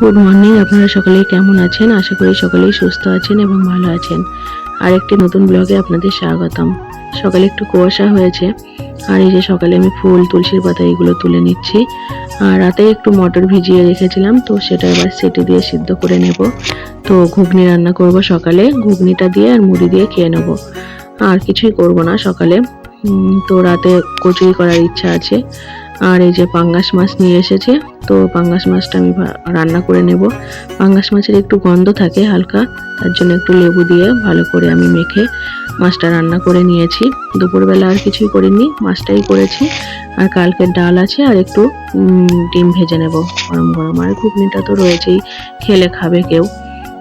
Good morning আপনারা সকলেই কেমন আছেন? আশা করি সকলেই সুস্থ আছেন এবং ভালো আছেন। আর একটি নতুন ব্লগে আপনাদের স্বাগতম। সকালে একটু কুয়াশা হয়েছে, আর এই যে সকালে আমি ফুল, তুলসীর পাতা এগুলো তুলে নিচ্ছি। আর রাতে একটু মটর ভিজিয়ে রেখেছিলাম, তো সেটা এবার সেটে দিয়ে সিদ্ধ করে নেব। তো ঘুগনি রান্না করব সকালে, ঘুগনিটা দিয়ে আর মুড়ি দিয়ে খেয়ে নেব। আর কিছুই করব না সকালে। তো রাতে কচুরি করার ইচ্ছা আছে। আর এই যে পাঙ্গাস মাছ নিয়ে এসেছে, তো পাঙ্গাস মাছটা আমি রান্না করে নেব। পাঙ্গাস মাছের একটু গন্ধ থাকে হালকা, তার জন্য একটু লেবু দিয়ে ভালো করে আমি মেখে মাছটা রান্না করে নিয়েছি। দুপুরবেলা আর কিছুই করিনি, মাছটাই করেছি। আর কালকের ডাল আছে আর একটু ডিম ভেজে নেব। গরম গরম আর ঘুগনিটা তো রয়েছেই, খেলে খাবে কেউ।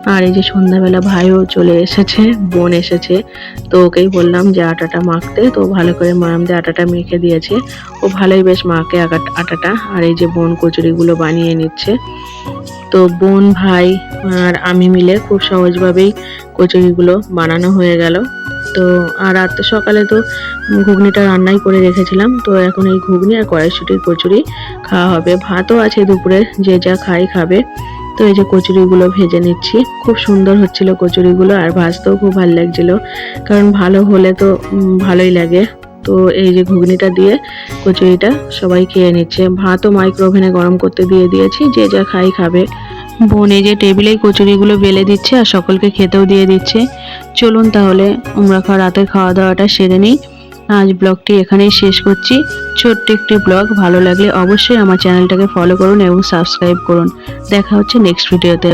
আর এই যে সন্ধ্যাবেলা ভাইও চলে এসেছে, বোন এসেছে। তো ওকেই বললাম যে আটাটা মাখতে, তো ভালো করে মারাম দিয়ে আটাটা মেখে দিয়েছে। ও ভালোই বেশ মাকে আটা- আটাটা। আর এই যে বোন কচুরিগুলো বানিয়ে নিচ্ছে। তো বোন, ভাই আর আমি মিলে খুব সহজভাবেই কচুরিগুলো বানানো হয়ে গেল। তো আর রাত সকালে তো ঘুগনিটা রান্নাই করে রেখেছিলাম। তো এখন এই ঘুগনি আর কড়াইশুটির কচুরি খাওয়া হবে। ভাতও আছে দুপুরে, যে যা খাই খাবে। তো এই যে কচুরিগুলো ভেজে নিচ্ছি। খুব সুন্দর হচ্ছিল কচুরিগুলো আর ভাজতেও খুব ভালো লাগছিল। কারণ ভালো হলে তো ভালোই লাগে। তো এই যে ঘুগনিটা দিয়ে কচুরিটা সবাই খেয়ে নিচ্ছে। ভাতও মাইক্রো ওভেনে গরম করতে দিয়ে দিয়েছি, যে যা খাই খাবে। বোন এই যে টেবিলেই কচুরিগুলো বেলে দিচ্ছে আর সকলকে খেতেও দিয়ে দিচ্ছে। চলুন তাহলে, আমরা রাতের খাওয়া দাওয়াটা সেরে নিই। আজ ব্লগটি এখানেই শেষ করছি। ছোট্ট একটি ব্লগ, ভালো লাগলে অবশ্যই আমার চ্যানেলটাকে ফলো করুন এবং সাবস্ক্রাইব করুন। দেখা হচ্ছে নেক্সট ভিডিওতে